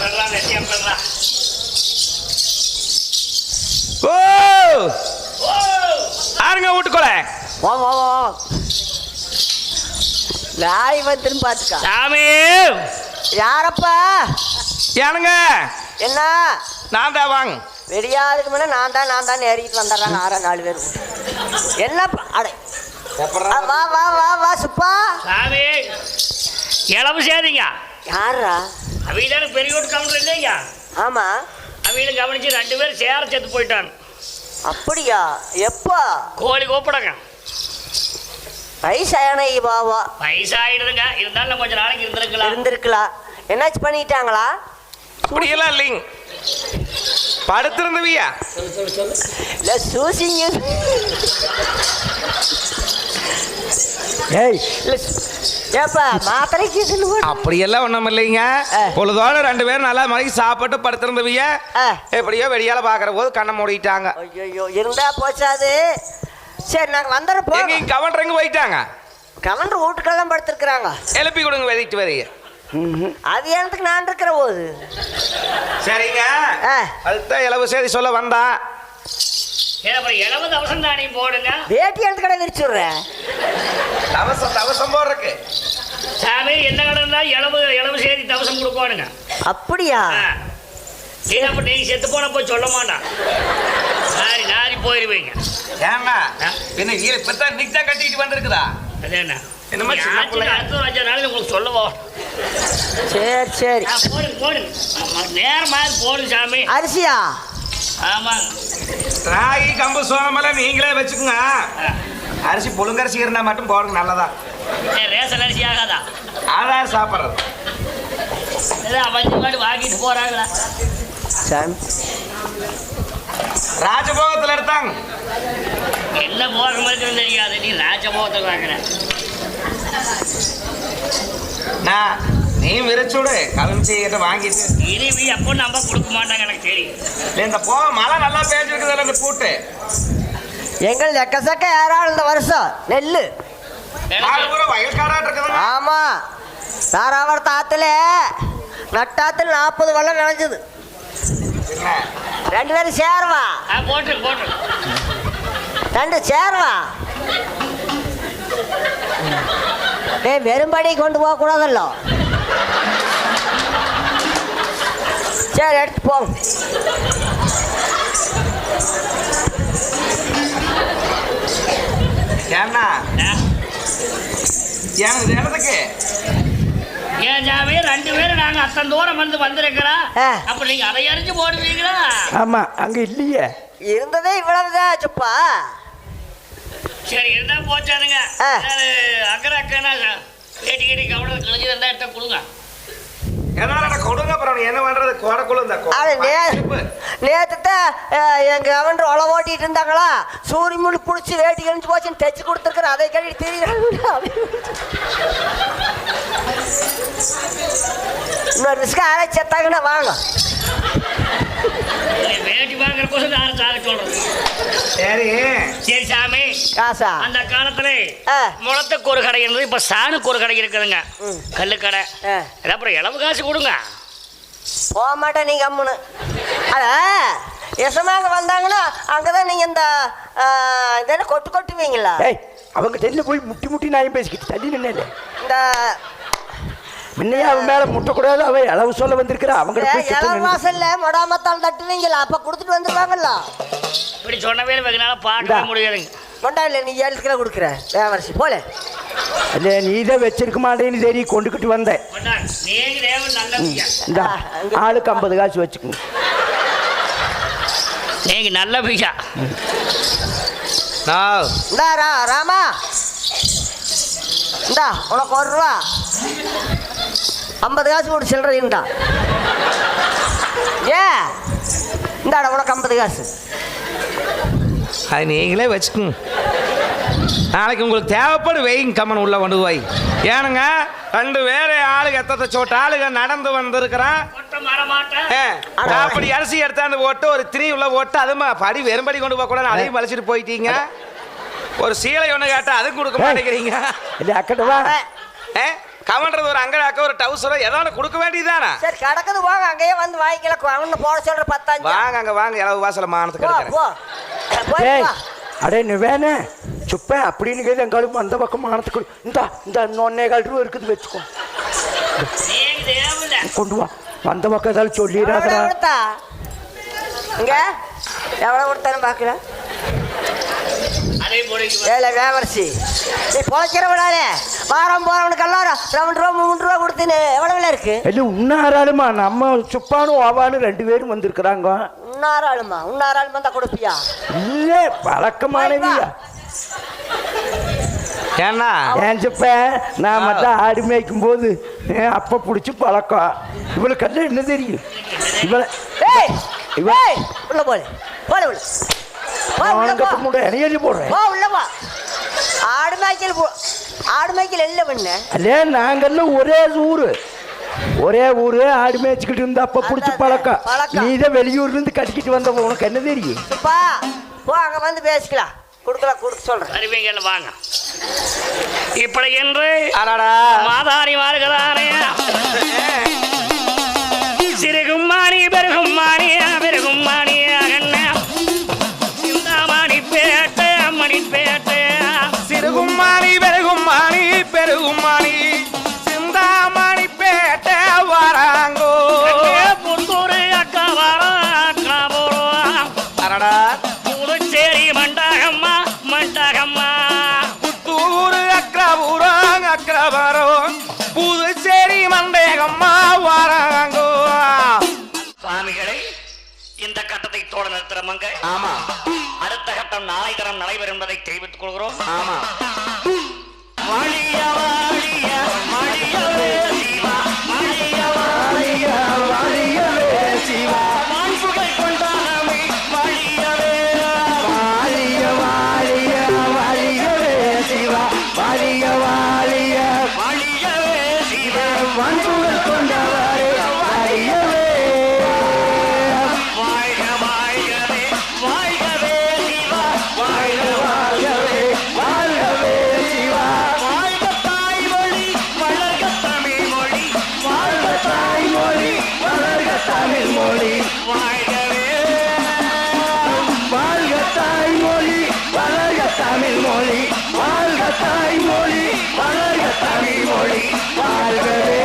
பெறா பெறா வெட்டியா பெறா ஓ ஓ ஆருங்க வீட்டுக்குள்ள வா வா. வா நாய் வந்துரும் பாத்துக்கா சாமி. யாரப்பா? ஏனுங்க என்ன? நான் தான் வாங்க. வெடியாதுக்கு முன்ன நான் தான் நான் தான் ஏறிக்கிட்டு வந்துடுறாங்க ஆறா நாலு பேர் என்னப்பா? அடே. வா வா வா வா சுப்பா. சாமி. இளவு சேதிங்க. யாரா அவதான பெரிய வீட்டு கவுண்டர் இல்லைங்க ஆமா. அவங்களும் கவனிச்சு ரெண்டு பேரும் சேர செத்து போயிட்டான் அப்படியா? எப்போ? கோழி கூப்பிடுங்க. வயசான பாவா வயசாயிடுதுங்க. இருந்தாலும் கொஞ்ச நாளைக்கு இருந்திருக்கலாம். இருந்திருக்கலாம். என்னாச்சு பண்ணிட்டாங்களா? அப்படியெல்லாம் இல்லைங்க. படுத்திருந்தவியா? இல்ல சூசிங்க. ஏய். ஏப்பா மாத்திரைக்கு அப்படியெல்லாம் ஒண்ணும் இல்லைங்க. பொழுதோட ரெண்டு பேரும் நல்லா மணிக்கு சாப்பிட்டு படுத்திருந்தவிய. எப்படியோ வெடியால பாக்குற போது கண்ணை மூடிட்டாங்க. ஐயோ இருந்தா போச்சாது சரி நாங்க வந்துடுறோம் எங்க போங்க இங்க கவர்றங்க போயிட்டாங்க? கலண்டர் வீட்டுக்கெல்லாம் படுத்திருக்கிறாங்க. எழுப்பி கொடுங்க வெதிட்டு வரைய அது எனக்கு நான் இருக்கிற போது? சரிங்க. ஆ. அதுதான் இளவு செய்தி சொல்ல வந்தா. இளவு அவசரம் தானே போடுங்க வேட்டி எடுத்து கடை விரிச்சுடுறேன் தவசம் தவசம் போடுறக்கு. சாமி என்ன கடை இருந்தா இளவு இளவு சேதி தவசம் கொடுப்பானுங்க. அப்படியா? அப்ப நீ செத்து போன போய் சொல்ல மாட்டான் நாரி நாரி போயிருவீங்க. ஏங்க ஆ. பின்ன ஈர இப்பதான் தான் கட்டிட்டு வந்திருக்குதா? அது என்ன? என்னமோ? அடுத்த அஞ்சு நாள் உங்களுக்கு சொல்லுவோம் சரி சரி. போடுங்க போடுங்க ஆமா, நேரமா போடுங்க சாமி. அரிசியா? ஆமாங்க. ராகி கம்பு சோளமெல்லாம் நீங்களே வச்சுக்கோங்க. அரிசி புழுங்கரிசி இருந்தா மட்டும் போடுங்க நல்லதா. ஏன் ரேஷன் அரிசி ஆகாதா? ஆதார் சாப்பிட்றது. வாங்கிட்டு போறாங்களா? சாமி. ராஜபோகத்துல எடுத்தாங்க. என்ன போகிற மாதிரி தெரியாது நீ ராஜபோகத்தை வாங்குற. நான் நீ விரிச்சுடு கலஞ்சி கிட்ட வாங்கிட்டு. இனிமே எப்போ நம்ம கொடுக்க மாட்டாங்க எனக்கு தெரியும். இந்த போ மழை நல்லா பேஞ்சிருக்குதுல்ல இந்த பூட்டு. எங்கள் எக்கசக்க ஏறாள் இந்த வருஷம். நெல்லு. நாலு. ஆமா. தாராவர தாத்துல நட்டாத்துல நாற்பது வெள்ளம் நினைஞ்சது? ரெண்டு பேரும் சேருவா. ஆ போட்டு போட்டு ரெண்டு சேருவா. டேய் வெறும்படி கொண்டு போக சரி எடுத்து போங்க ஏன்னா. எனக்கு இடத்துக்கு ஏன் சாமி ரெண்டு பேரும் நாங்க அத்தனை தூரம் வந்து வந்திருக்கிறோம். அப்ப நீங்க அதை அறிஞ்சு போடுவீங்களா? ஆமா அங்க இல்லையே. இருந்ததே இவ்வளவுதான் சுப்பா சரி இருந்தா போச்சானுங்க. ஆ. அக்கறை அக்கனா கேட்டி கேட்டி கவனம் கிழிஞ்சு இருந்தா எடுத்தா கொடுங்க. எதனால கொடுங்க அப்புறம் என்ன பண்றது? குறக்குள்ள இந்த கொ- அது நே பருப்பு. நேற்று தான் எங்க அவன் ஒலை ஓட்டிட்டு இருந்தாங்களா? சூரிய முள்ளு பிடிச்சி வேட்டி கழிஞ்சு போச்சுன்னு தைச்சு கொடுத்துருக்குறேன் அதை கழி இன்னொரு ரிஸ்க் ஆரே செத்தாங்கன்னா வாங்க. வேட்டி வாங்குற போது யாரும் சாக சொல்றது. சரி. சரி சாமி. காசா? அந்த காலத்துல ஆ. முளத்துக்கு ஒரு கடை இருந்தது இப்ப சாணுக்கு ஒரு கடை இருக்குதுங்க. கல்லு கடை அப்புறம் இளவு காசு கொடுங்க. போக மாட்டேன் நீங்க அம்முன்னு அத எசமாங்க வந்தாங்கன்னா அங்கதான் நீங்க இந்த ஆ, இதெல்லாம் கொட்டு கொட்டுவீங்களா? ஏய் அவங்க தெரியல போய் முட்டி முட்டி நாயும் பேசிக்கிட்டு தள்ளி நின்னே இந்த முன்னையே அவன் மேல முட்டக்கூடாது அவன் அளவு சொல்ல வந்திருக்கிறா. அவங்க இளவு வாசல்ல மொடாமத்தால் தட்டுவீங்களா? அப்ப கொடுத்துட்டு வந்துருவாங்கல்ல இப்படி சொன்னவே பார்க்கவே இந்தா. முடியாதுங்க. கொண்டா இல்லை நீ ஏழு கிலோ கொடுக்குற தேவரசி போல. இல்ல நீ தான் வச்சிருக்க மாட்டேன்னு தெரியும் கொண்டுக்கிட்டு வந்தேன். இந்த ஆளுக்கு ஐம்பது காசு வச்சுக்கோங்க நீங்க நல்ல பிள்ளை நான் இந்தா ரா ராமா. இந்தா உனக்கு ஒரு ரூபா. ஐம்பது காசு கொடு சில்லறை இந்தா. ஏ இந்தாடா உனக்கு ஐம்பது காசு. அது நீங்களே வச்சுக்கோங்க. நாளைக்கு உங்களுக்கு தேவைப்படும் வெயிங் கம்மன் உள்ள கொண்டு போய். ஏனுங்க ரெண்டு பேரு ஆளுங்க எத்தத்தை சோட்ட ஆளுங்க நடந்து வந்திருக்கிறான். அப்படி அரிசி எடுத்தாந்து போட்டு ஒரு திரி உள்ள போட்டு அதுமா படி வெறும்படி கொண்டு போக கூடாது அதையும் மலைச்சிட்டு போயிட்டீங்க. ஒரு சீலை ஒன்று கேட்டா அதுவும் கொடுக்க மாட்டேங்கிறீங்க. இல்ல அக்கட்டவா ஏ கவன்றது ஒரு அங்கடாக்க ஒரு டவுசரோ ஏதாவது கொடுக்க வேண்டியதானே சரி கிடக்குது போங்க அங்கேயே வந்து வாங்கிக்கலாம் அவனு போட சொல்ற பத்தாஞ்சு. வாங்க அங்க வாங்க இளவு வாசல மானத்துக்கு. அடே நீ வேணே. சுப்ப அப்படின்னு கேது எங்காலும் அந்த பக்கம் மானத்துக்கு இந்த இந்த ஒன்னே கால் ரூபா இருக்குது வச்சுக்கோ. கொண்டு வா. அந்த பக்கம் ஏதாவது கொடுத்தா? இங்க? எவ்வளவு கொடுத்தாலும் பார்க்கல. ஏல வேவரசி நீ பொழைக்கிற விடாதே. வாரம் போறவனுக்கு எல்லாரும் ரெண்டு ரூபா மூணு ரூபா கொடுத்துன்னு எவ்வளவுல இருக்கு? இல்லை உன்னாராலுமா நம்ம சுப்பானும் ஓவானும் ரெண்டு பேரும் வந்திருக்கிறாங்க. உன்னார ஆளுமா? உன்னார ஆளுமா தான் கொடுப்பியா? இல்லை பழக்கமானவியா ஏன்னா? ஏன் சுப்ப நான் மட்டும் ஆடு மேய்க்கும் போது அப்போ பிடிச்சி பழக்கம்? இவளுக்கு எல்லாம் என்ன தெரியும்? இவளை ஏய்! இவ- ஏய்! உள்ள போடு. போடு உள்ள. போடுறேன்? போ உள்ள போ ஆடு மேய்க்கல் போ ஆடு மேய்க்கல் இல்லை பண்ண. அல்லே நாங்கெல்லாம் ஒரே ஊரு. ஒரே ஊரு ஆடு மேய்ச்சிக்கிட்டு இருந்தா அப்ப பிடிச்சி பழக்கம். நீ தான் வெளியூர்ல இருந்து கட்டிக்கிட்டு வந்த உனக்கு என்ன தெரியும்? போ அங்க வந்து பேசிக்கலாம். கொடுக்கலாம் கொடுக்க சொல்றேன். அறிவிங்கள் வாங்க. இப்படி என்று மாதாரி மாறுகிறானே சுவாமிகளை இந்த கட்டத்தை தோட நிறுத்துறமங்க ஆமா. அடுத்த கட்டம் நாளை தரம் நடைபெறும் என்பதை தெரிவித்துக் கொள்கிறோம். ஆமா. வாழிய வாழிய. தமிழ் மொழி வாழ்க தாய்மொழி வளர்க தமிழ் மொழி வாழ்கவே